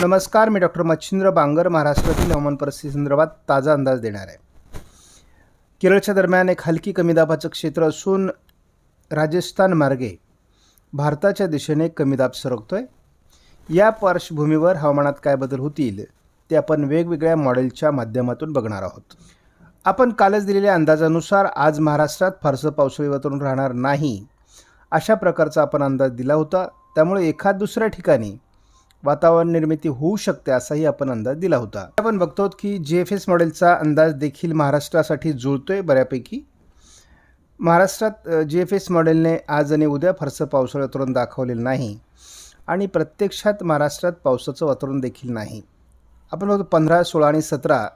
नमस्कार मी डॉक्टर मच्छिंद्र बांगर महाराष्ट्रातील हवामान परिस्थिती संदर्भात ताजा अंदाज देणार आहे. केरळच्या दरम्यान एक हलकी कमी दाबाचं क्षेत्र असून राजस्थान मार्गे भारताच्या दिशेने कमी दाब आहे या पार्श्वभूमीवर हवामानात काय बदल होतील ते आपण वेगवेगळ्या मॉडेलच्या माध्यमातून बघणार आहोत. आपण कालच दिलेल्या अंदाजानुसार आज महाराष्ट्रात फारसं पावसाळी वातावरण राहणार नाही अशा प्रकारचा आपण अंदाज दिला होता. त्यामुळे एखाद दुसऱ्या ठिकाणी वातावरण निर्मिती होऊ शकते असाही आपण अंदाज दिला होता. आपण बघतो की जी एफ एस मॉडेलचा अंदाज देखील महाराष्ट्रासाठी जुळतोय बऱ्यापैकी. महाराष्ट्रात जी एफ एस मॉडेलने आज आणि उद्या फारसं पावसाळी वातावरण दाखवलेलं नाही. आणि प्रत्यक्षात महाराष्ट्रात पावसाचं वातावरण देखील नाही. आपण बघतो पंधरा सोळा आणि सतरा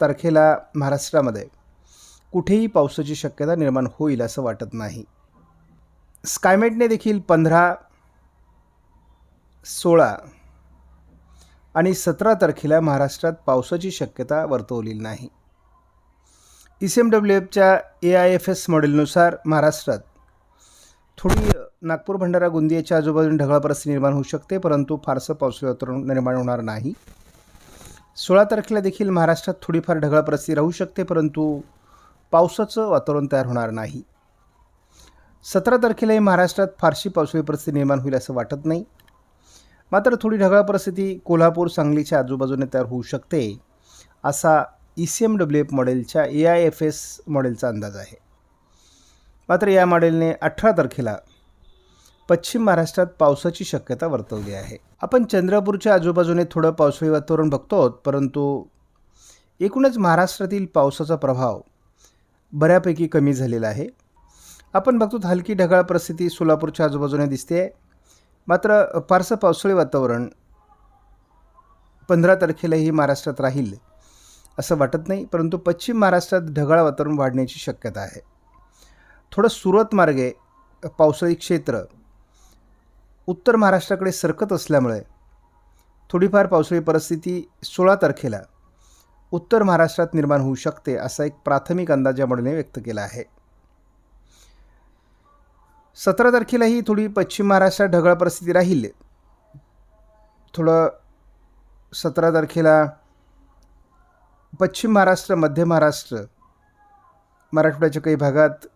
तारखेला महाराष्ट्रामध्ये कुठेही पावसाची शक्यता निर्माण होईल असं वाटत नाही. स्कायमेटने देखील पंधरा सोळा आणि सतरा तारखेला महाराष्ट्रात पावसाची शक्यता वर्तवलेली नाही. ई सी एम डब्ल्यू एफच्या ए आय एफ एस मॉडेलनुसार महाराष्ट्रात थोडी नागपूर भंडारा गोंदियाच्या आजूबाजूने ढगाळ परिस्थिती निर्माण होऊ शकते परंतु फारसं पावसाळी वातावरण निर्माण होणार नाही. सोळा तारखेला देखील महाराष्ट्रात थोडीफार ढगाळ परिस्थिती राहू शकते परंतु पावसाचं वातावरण तयार होणार नाही. सतरा तारखेलाही महाराष्ट्रात फारशी पावसाळी परिस्थिती निर्माण होईल असं वाटत नाही. मात्र थोडी ढगाळ परिस्थिती कोल्हापूर सांगलीच्या आजूबाजूने तयार होऊ शकते असा E C M W F मॉडेलच्या ए आय एफ एस मॉडेलचा अंदाज आहे. मात्र या मॉडेलने अठरा तारखेला पश्चिम महाराष्ट्रात पावसाची शक्यता वर्तवली आहे. आपण चंद्रपूरच्या आजूबाजूने थोडं पावसाळी वातावरण बघतो परंतु एकूणच महाराष्ट्रातील पावसाचा प्रभाव बऱ्यापैकी कमी झालेला आहे. आपण बघतो हलकी ढगाळ परिस्थिती सोलापूरच्या आजूबाजूने दिसते आहे मात्र फारसं पावसाळी वातावरण पंधरा तारखेलाही महाराष्ट्रात राहील असं वाटत नाही. परंतु पश्चिम महाराष्ट्रात ढगाळ वातावरण वाढण्याची शक्यता आहे. थोडं सुरत मार्गे पावसाळी क्षेत्र उत्तर महाराष्ट्राकडे सरकत असल्यामुळे थोडीफार पावसाळी परिस्थिती सोळा तारखेला उत्तर महाराष्ट्रात निर्माण होऊ शकते असा एक प्राथमिक अंदाज या मॉडेलने व्यक्त केला आहे. सतरा तारखेलाही थोडी पश्चिम महाराष्ट्रात ढगाळ परिस्थिती राहील. थोडं सतरा तारखेला पश्चिम महाराष्ट्र मध्य महाराष्ट्र मराठवाड्याच्या काही भागात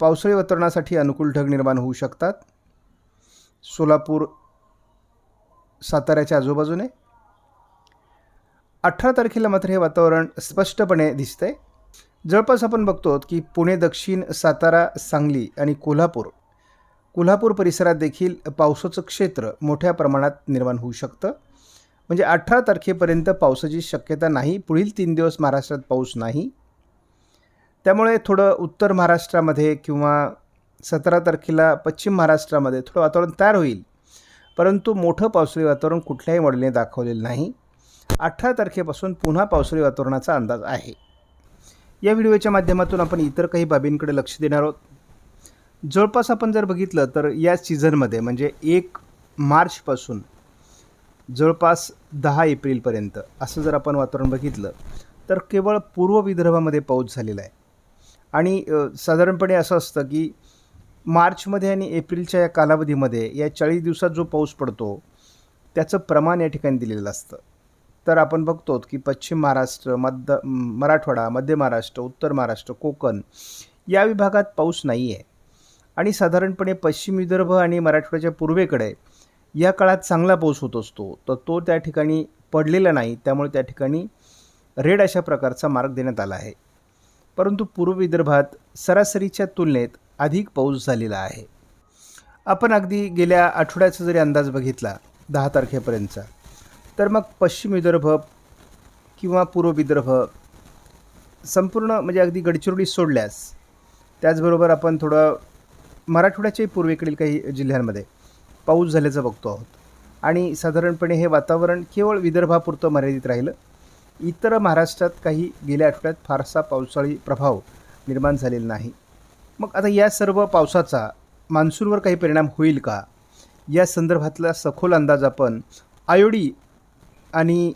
पावसाळी वातावरणासाठी अनुकूल ढग निर्माण होऊ शकतात. सोलापूर साताऱ्याच्या आजूबाजूने. अठरा तारखेला मात्र हे वातावरण स्पष्टपणे दिसतंय. जवळपास आपण बघतो की पुणे दक्षिण सातारा सांगली आणि कोल्हापूर कोल्हापूर परिसरात देखील पावसाचं क्षेत्र मोठ्या प्रमाणात निर्माण होऊ शकतं. म्हणजे अठरा तारखेपर्यंत पावसाची शक्यता नाही पुढील तीन दिवस महाराष्ट्रात पाऊस नाही. त्यामुळे थोडं उत्तर महाराष्ट्रामध्ये किंवा सतरा तारखेला पश्चिम महाराष्ट्रामध्ये थोडं वातावरण तयार होईल. परंतु मोठं पावसाळी वातावरण कुठल्याही मॉडेलने दाखवलेलं नाही. अठरा तारखेपासून पुन्हा पावसाळी वातावरणाचा अंदाज आहे. या व्हिडिओच्या माध्यमातून आपण इतर काही बाबींकडे लक्ष देणार आहोत. जवळपास आपण जर बघितलं तर या सीझनमध्ये म्हणजे एक मार्चपासून जवळपास दहा एप्रिलपर्यंत असं जर आपण वातावरण बघितलं तर केवळ पूर्व विदर्भामध्ये पाऊस झालेला आहे. आणि साधारणपणे असं असतं की मार्चमध्ये आणि एप्रिलच्या या कालावधीमध्ये या चाळीस दिवसात जो पाऊस पडतो त्याचं प्रमाण या ठिकाणी दिलेलं असतं. तर आपण बघतो की पश्चिम महाराष्ट्र मध्य मराठवाडा मध्य महाराष्ट्र उत्तर महाराष्ट्र कोकण या विभागात पाऊस नाही आहे आणि साधारणपणे पश्चिम विदर्भ आणि मराठवाड्याच्या पूर्वेकडे या काळात चांगला पाऊस होत असतो तर तो त्या ठिकाणी पडलेला नाही. त्यामुळे त्या ठिकाणी रेड अशा प्रकारचा मार्ग देण्यात आला आहे. परंतु पूर्व विदर्भात सरासरीच्या तुलनेत अधिक पाऊस झालेला आहे. आपण अगदी गेल्या आठवड्याचा जरी अंदाज बघितला दहा तारखेपर्यंतचा तर मग पश्चिम विदर्भ किंवा पूर्व विदर्भ संपूर्ण म्हणजे अगदी गडचिरोली सोडल्यास त्याचबरोबर आपण थोडं मराठवाड्याच्याही पूर्वेकडील काही जिल्ह्यांमध्ये पाऊस झाल्याचं बघतो आहोत. आणि साधारणपणे हे वातावरण केवळ विदर्भापुरतं मर्यादित राहिलं. इतर महाराष्ट्रात काही गेल्या आठवड्यात फारसा पावसाळी प्रभाव निर्माण झालेला नाही. मग आता या सर्व पावसाचा मान्सूनवर काही परिणाम होईल का? या संदर्भातला सखोल अंदाज आपण आयोडी आणि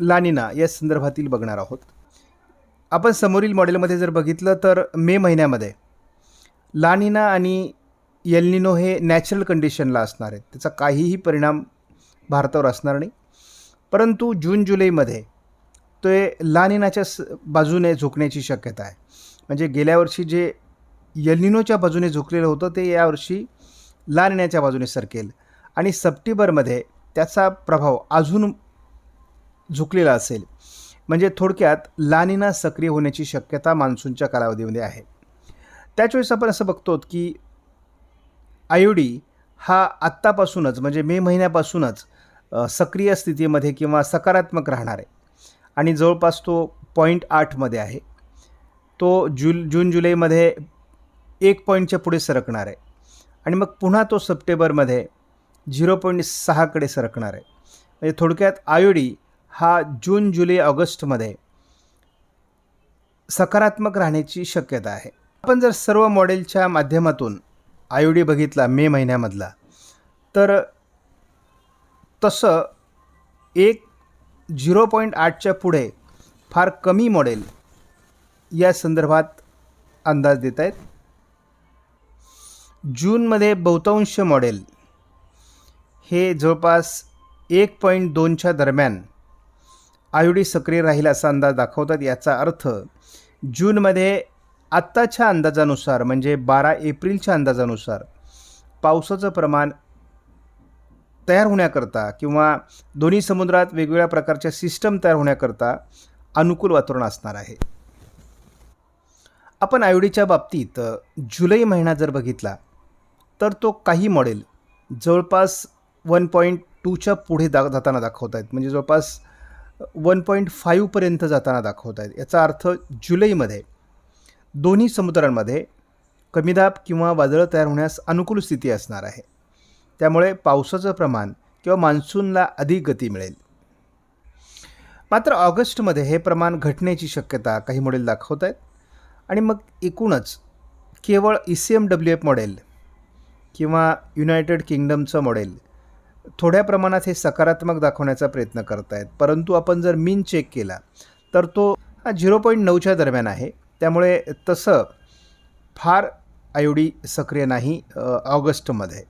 लानिना या संदर्भातील बघणार आहोत. आपण समोरील मॉडेलमध्ये जर बघितलं तर मे महिन्यामध्ये लानिना आणि येलनिनो हे नॅचरल कंडिशनला असणार आहेत. त्याचा काहीही परिणाम भारतावर असणार नाही. परंतु जून जुलैमध्ये ते लानिनाच्या स बाजूने झुकण्याची शक्यता आहे. म्हणजे गेल्या वर्षी जे यलिनोच्या बाजूने झुकलेलं होतं ते यावर्षी लानिनाच्या बाजूने सरकेल. आणि सप्टेंबरमध्ये त्याचा प्रभाव अजून झुकलेला असेल. म्हणजे थोडक्यात लानिना सक्रिय होण्याची शक्यता मान्सूनच्या कालावधीमध्ये आहे. त्याच वेळेस आपण असं बघतो की आयोडी हा आत्तापासूनच म्हणजे मे महिन्यापासूनच सक्रिय स्थितीमध्ये किंवा सकारात्मक राहणार आहे. आणि जवळपास तो पॉईंट आठमध्ये आहे. तो जुल जून जुलैमध्ये एक पॉईंटच्या पुढे सरकणार आहे. आणि मग पुन्हा तो सप्टेंबरमध्ये झिरो पॉईंट सहाकडे सरकणार आहे. म्हणजे थोडक्यात आयोडी हा जून जुलै ऑगस्टमध्ये सकारात्मक राहण्याची शक्यता आहे. आपण जर सर्व मॉडेलच्या माध्यमातून आयोडी बघितला मे महिन्यामधला तर तसं एक झिरो पॉईंट आठच्या पुढे फार कमी मॉडेल या संदर्भात अंदाज देत आहेत. जूनमध्ये बहुतांश मॉडेल हे जवळपास एक पॉईंट दोनच्या दरम्यान आयोडी सक्रिय राहील असा अंदाज दाखवतात. याचा अर्थ जूनमध्ये आत्ताच्या अंदाजानुसार म्हणजे बारा एप्रिलच्या अंदाजानुसार पावसाचं प्रमाण तयार होण्याकरता किंवा दोन्ही समुद्रात वेगवेगळ्या प्रकारच्या सिस्टम तयार होण्याकरता अनुकूल वातावरण असणार आहे. आपण आयोडीच्या बाबतीत जुलै महिना जर बघितला तर तो काही मॉडेल जवळपास वन पॉईंट टूच्या पुढे दा जाताना दाखवत आहेत म्हणजे जवळपास वन पॉईंट फाईव्हपर्यंत जाताना दाखवत आहेत याचा अर्थ जुलैमध्ये दोन्ही समुद्रांमध्ये कमी दाब किंवा वादळं तयार होण्यास अनुकूल स्थिती असणार आहे. त्यामुळे पावसाचं प्रमाण किंवा मान्सूनला अधिक गती मिळेल. मात्र ऑगस्टमध्ये हे प्रमाण घटण्याची शक्यता काही मॉडेल दाखवत आहेत. आणि मग एकूणच केवळ E C M W F model किंवा युनायटेड किंगडमचं मॉडेल थोड्या प्रमाणात हे सकारात्मक दाखवण्याचा प्रयत्न करत आहेत परंतु आपण जर मीन चेक केला तर तो हा झिरो पॉईंट नऊच्या दरम्यान आहे. त्यामुळे तसं फार आयोडी सक्रिय नाही ऑगस्टमध्ये.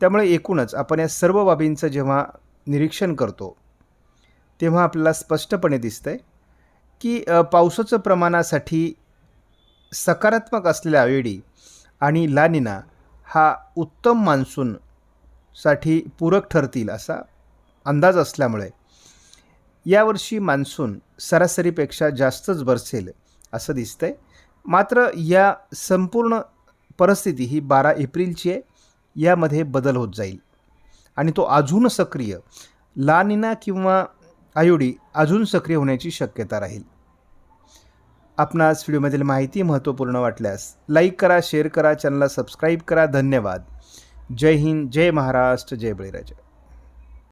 त्यामुळे एकूणच आपण या सर्व बाबींचं जेव्हा निरीक्षण करतो तेव्हा आपल्याला स्पष्टपणे दिसतं आहे की पावसाचं प्रमाणासाठी सकारात्मक असलेल्या आयोडी आणि लानिना हा उत्तम मान्सूनसाठी पूरक ठरतील असा अंदाज असल्यामुळे यावर्षी मान्सून सरासरीपेक्षा जास्तच बरसेल असं दिसतंय. मात्र या संपूर्ण परिस्थिती ही बारा एप्रिलची आहे. यामध्ये बदल होत जाईल. आणि तो अजून सक्रिय. लानिना किंवा आयोडी अजून सक्रिय होण्याची शक्यता राहील. आपणास व्हिडिओमधील माहिती महत्त्वपूर्ण वाटल्यास लाईक करा शेअर करा चॅनलला सबस्क्राईब करा. धन्यवाद. जय हिंद जय महाराष्ट्र जय बळीराजा.